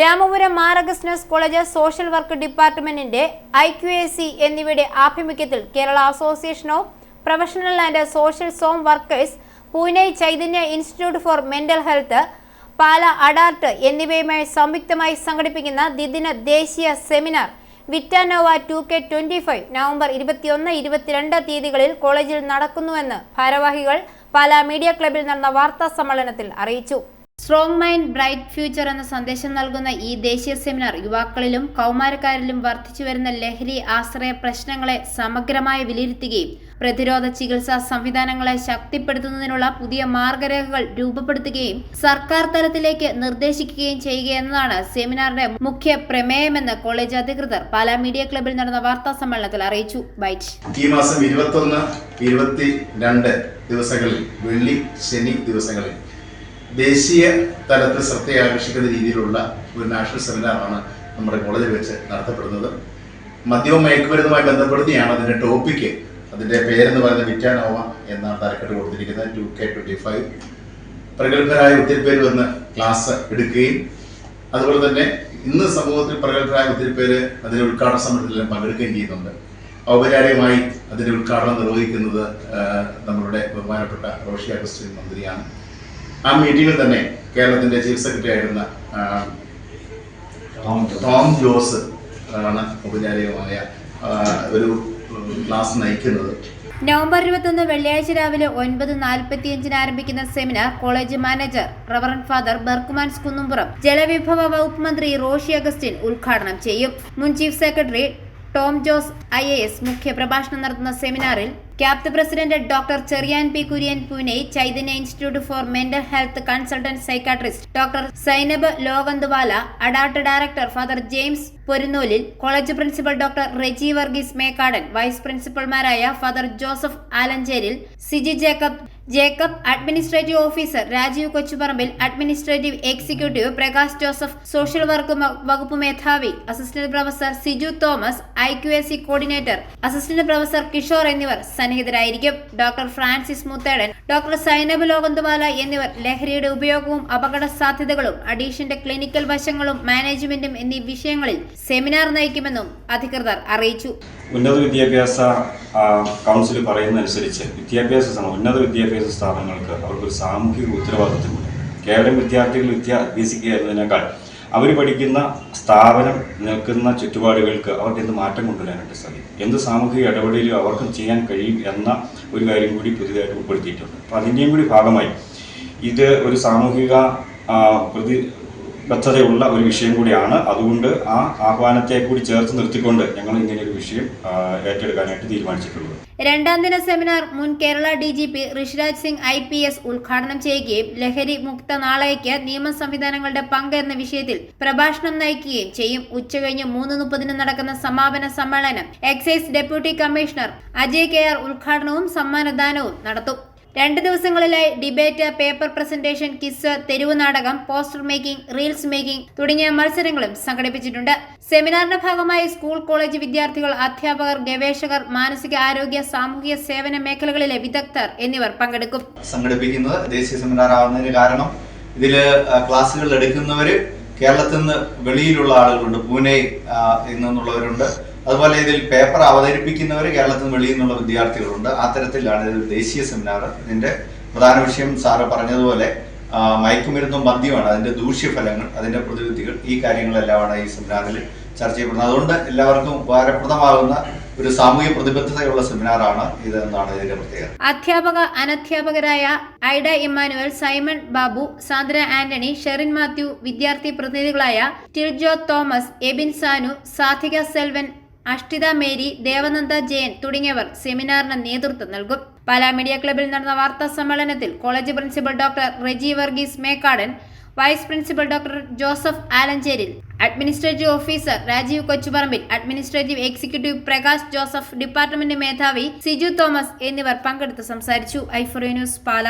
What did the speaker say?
രാമപുരം മാറഗസ്നസ് college social work ഡിപ്പാർട്ട്മെന്റിന്റെ I Q A C എന്നിവയുടെ ആഭിമുഖ്യത്തിൽ Kerala association of professional and social Som workers Pune Chaitanya institute for mental health Pala അഡാർട്ട് എന്നിവയുമായി സംയുക്തമായി സംഘടിപ്പിക്കുന്ന ദ്വിദിന ദേശീയ seminar വിറ്റാനോവ two K twenty five November ഇരുപത്തിയൊന്ന് ഇരുപത്തിരണ്ട് തീയതികളിൽ കോളേജിൽ നടക്കുന്നുവെന്ന് ഭാരവാഹികൾ പാല മീഡിയ ക്ലബിൽ നടന്ന വാർത്താ സമ്മേളനത്തിൽ അറിയിച്ചു. സ്ട്രോങ് മൈൻഡ് ബ്രൈറ്റ് ഫ്യൂച്ചർ എന്ന സന്ദേശം നൽകുന്ന ഈ ദേശീയ സെമിനാർ യുവാക്കളിലും കൗമാരക്കാരിലും വർദ്ധിച്ചു വരുന്ന ലഹരി ആശ്രയ പ്രശ്നങ്ങളെ സമഗ്രമായി വിലയിരുത്തുകയും പ്രതിരോധ ചികിത്സാ സംവിധാനങ്ങളെ ശക്തിപ്പെടുത്തുന്നതിനുള്ള പുതിയ മാർഗരേഖകൾ രൂപപ്പെടുത്തുകയും സർക്കാർ തലത്തിലേക്ക് നിർദ്ദേശിക്കുകയും ചെയ്യുക എന്നതാണ് സെമിനാറിന്റെ മുഖ്യ പ്രമേയമെന്ന് കോളേജ് അധികൃതർ പാലാ മീഡിയ ക്ലബിൽ നടന്ന വാർത്താ സമ്മേളനത്തിൽ അറിയിച്ചു. ഈ മാസം ഇരുപത്തി രണ്ട് ദിവസങ്ങളിൽ വെള്ളി ശനി ദിവസങ്ങളിൽ ദേശീയ തലത്തിൽ ശ്രദ്ധയാകർഷിക്കുന്ന രീതിയിലുള്ള ഒരു നാഷണൽ സെമിനാറാണ് നമ്മുടെ കോളേജിൽ വെച്ച് നടത്തപ്പെടുന്നത്. മദ്യവും മയക്കുമരുന്നുമായി ബന്ധപ്പെടുത്തിയാണ് അതിന്റെ ടോപ്പിക്ക് അതിന്റെ പേരെന്ന് പറയുന്നത് വിറ്റാനോവ എന്നാണ് തലക്കെട്ട് കൊടുത്തിരിക്കുന്നത്. ടു കെ ട്വന്റി ഫൈവ് പ്രഗത്ഭരായ ഒത്തിരി പേര് വന്ന് ക്ലാസ് എടുക്കുകയും അതുപോലെ തന്നെ ഇന്ന് സമൂഹത്തിൽ പ്രഗത്ഭരായ ഒത്തിരി പേര് അതിന്റെ ഉദ്ഘാടന സമ്മേളനത്തിൽ പങ്കെടുക്കുകയും ചെയ്യുന്നുണ്ട്. ഔപചാരികമായി അതിന്റെ ഉദ്ഘാടനം നിർവഹിക്കുന്നത് നമ്മളുടെ ബഹുമാനപ്പെട്ട റോഷി അഗസ്റ്റിൻ മന്ത്രിയാണ്. ആ മീറ്റിംഗിൽ തന്നെ കേരളത്തിന്റെ ചീഫ് സെക്രട്ടറി ആയിരുന്ന ടോം ജോസ് ആണ് ഔപചാരികമായ ഒരു ക്ലാസ് നയിക്കുന്നത്. നവംബർ ഇരുപത്തൊന്ന് വെള്ളിയാഴ്ച രാവിലെ ഒൻപത് നാൽപ്പത്തിയഞ്ചിന് ആരംഭിക്കുന്ന seminar college manager reverend father Berchmans Kunnumpuram ജലവിഭവ വകുപ്പ് മന്ത്രി റോഷി അഗസ്റ്റിൻ ഉദ്ഘാടനം ചെയ്യും. മുൻ chief secretary Tom Jose I A S മുഖ്യ പ്രഭാഷണം നടത്തുന്ന സെമിനാറിൽ kept president doctor Cherian P Kurian Pune Chaitanya institute for mental health consultant psychiatrist doctor Zainab Lokhandwala അഡാർട്ട് director father James Porunnoolil college principal doctor Reji Varghese Mekkadan vice പ്രിൻസിപ്പൽമാരായ father Joseph Alancheril Siji Jacob Jacob administrative officer Rajeev Kochuparambil administrative executive Prakash Joseph social work വകുപ്പ് മേധാവി assistant professor Siju Thomas I Q S C coordinator assistant professor Kishore എന്നിവർ സന്നിഹിതരായിരിക്കും. Doctor Francis Muthedan doctor Zainab Lokhandwala എന്നിവർ ലഹരിയുടെ ഉപയോഗവും അപകട സാധ്യതകളും അഡീഷന്റെ clinical വശങ്ങളും മാനേജ്മെന്റും എന്നീ വിഷയങ്ങളിൽ സെമിനാർ നയിക്കുമെന്നും അധികൃതർ അറിയിച്ചു. ഉന്നത വിദ്യാഭ്യാസ കൗൺസിൽ പറയുന്നതനുസരിച്ച് വിദ്യാഭ്യാസ ഉന്നത വിദ്യാഭ്യാസ സ്ഥാപനങ്ങൾക്ക് അവർക്കൊരു സാമൂഹിക ഉത്തരവാദിത്വമുണ്ട്. കേവലം വിദ്യാർത്ഥികൾ വിദ്യ അഭ്യസിക്കുക എന്നതിനേക്കാൾ അവർ പഠിക്കുന്ന സ്ഥാപനം നിൽക്കുന്ന ചുറ്റുപാടുകൾക്ക് അവർക്ക് എന്ത് മാറ്റം കൊണ്ടുവരാനായിട്ട് സാധിക്കും? എന്ത് സാമൂഹിക ഇടപെടലും അവർക്കും ചെയ്യാൻ കഴിയും എന്ന ഒരു കാര്യം കൂടി പുതിയതായിട്ട് ഉൾപ്പെടുത്തിയിട്ടുണ്ട്. അപ്പോൾ അതിന്റെയും കൂടി ഭാഗമായി ഇത് ഒരു സാമൂഹിക ആ, പ്രതിബദ്ധതയുള്ള ഒരു വിഷയം കൂടിയാണ്. അതുകൊണ്ട് ആ ആഹ്വാനത്തെ കൂടി ചേർത്ത് നിർത്തിക്കൊണ്ട് ഞങ്ങൾ ഇങ്ങനെ ഒരു വിഷയം ഏറ്റെടുക്കാനായിട്ട് തീരുമാനിച്ചിട്ടുള്ളത്. രണ്ടാം ദിന സെമിനാർ മുൻ Kerala D G P Rishiraj Singh I P S ഉദ്ഘാടനം ചെയ്യുകയും ലഹരി മുക്ത നാളേക്ക് നിയമ സംവിധാനങ്ങളുടെ പങ്ക് എന്ന വിഷയത്തിൽ പ്രഭാഷണം നയിക്കുകയും ചെയ്യും. ഉച്ചകഴിഞ്ഞ് മൂന്ന് മുപ്പതിന് നടക്കുന്ന സമാപന സമ്മേളനം excise deputy commissioner Ajay K R ഉദ്ഘാടനവും സമ്മാനദാനവും നടത്തും. രണ്ട് ദിവസങ്ങളിലായി ഡിബേറ്റ് പേപ്പർ പ്രസന്റേഷൻ കിസ് തെരുവ് നാടകം പോസ്റ്റർ മേക്കിംഗ് റീൽസ് മേക്കിംഗ് തുടങ്ങിയ മത്സരങ്ങളും സംഘടിപ്പിച്ചിട്ടുണ്ട്. സെമിനാറിന്റെ ഭാഗമായി സ്കൂൾ കോളേജ് വിദ്യാർത്ഥികൾ അധ്യാപകർ ഗവേഷകർ മാനസിക ആരോഗ്യ സാമൂഹിക സേവന മേഖലകളിലെ വിദഗ്ധർ എന്നിവർ പങ്കെടുക്കും. സംഘടിപ്പിക്കുന്നത് ദേശീയ സെമിനാർ ആവുന്നതിന് കാരണം ക്ലാസ്സുകൾ എടുക്കുന്നവര് കേരളത്തിൽ നിന്ന് വെളിയിലുള്ള ആളുകളുണ്ട്. പൂനെ നിന്നുള്ളവരുണ്ട് അതുപോലെ ഇതിൽ പേപ്പർ അവതരിപ്പിക്കുന്നവർ കേരളത്തിൽ നിന്ന് വെളിയിൽ നിന്നുള്ള വിദ്യാർത്ഥികളുണ്ട്. ആ തരത്തിലാണ് ഇത് ദേശീയ സെമിനാർ ഇതിന്റെ പ്രധാന വിഷയം സാറ് പറഞ്ഞതുപോലെ മയക്കുമരുന്നും മദ്യമാണ് അതിന്റെ ദൂഷ്യഫലങ്ങൾ അതിന്റെ പ്രതിവിധികൾ ഈ കാര്യങ്ങളെല്ലാമാണ് ഈ സെമിനാറിൽ ചർച്ച ചെയ്യപ്പെടുന്നത്. അതുകൊണ്ട് എല്ലാവർക്കും ഉപകാരപ്രദമാകുന്ന ഒരു സാമൂഹ്യ പ്രതിബദ്ധതയുള്ള സെമിനാറാണ് ഇത് എന്നാണ് ഇതിന്റെ പ്രത്യേകത. അധ്യാപക അനധ്യാപകരായ ഐഡ ഇമ്മാനുവൽ സൈമൺ ബാബു സാന്ദ്ര ആന്റണി ഷെറിൻ മാത്യു വിദ്യാർത്ഥി പ്രതിനിധികളായ ടിൽജോ തോമസ് എബിൻ സാനു സാധിക സെൽവൻ അഷ്ടിത മേരി ദേവനന്ദ ജയൻ തുടങ്ങിയവർ സെമിനാറിന് നേതൃത്വം നൽകും. പാലാ മീഡിയ ക്ലബിൽ നടന്ന വാർത്താ സമ്മേളനത്തിൽ college principal doctor Reji Varghese Mekkadan vice principal doctor Joseph Alancheril administrative officer Rajeev Kochuparambil administrative executive Prakash Joseph department മേധാവി സിജു തോമസ് എന്നിവർ പങ്കെടുത്ത് സംസാരിച്ചു. ഐഫോറി ന്യൂസ് പാല.